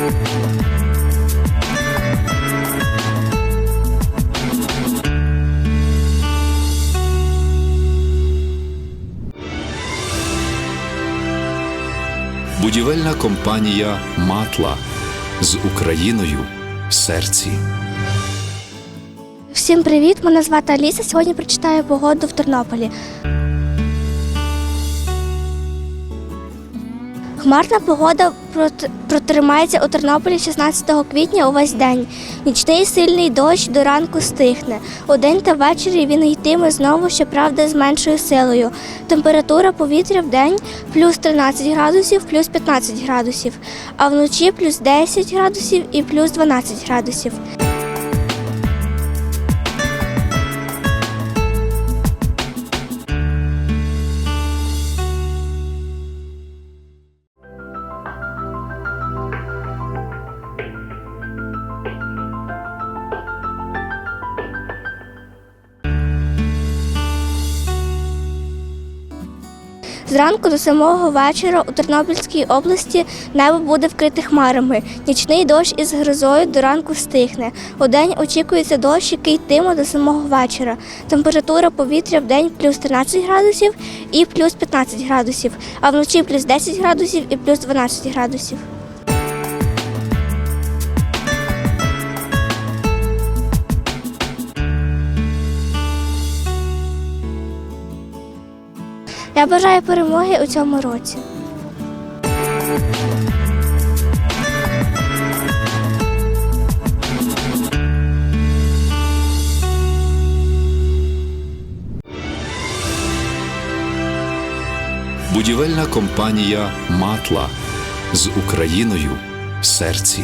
Будівельна компанія Матла з Україною в серці. Всім привіт! Мене звати Аліса. Сьогодні прочитаю погоду в Тернополі. Хмарна погода прот- протримається у Тернополі 16 квітня увесь день. Нічний сильний дощ до ранку стихне. Удень та ввечері він йтиме знову, щоправда, з меншою силою. Температура повітря в день плюс 13 градусів, плюс 15 градусів, а вночі плюс 10 градусів і плюс 12 градусів. Зранку до самого вечора у Тернопільській області небо буде вкрите хмарами. Нічний дощ із грозою до ранку стихне. Удень очікується дощ, який йтиме до самого вечора. Температура повітря в день плюс 13 градусів і плюс 15 градусів, а вночі плюс 10 градусів і плюс 12 градусів. Я бажаю перемоги у цьому році. Будівельна компанія Матла з Україною в серці.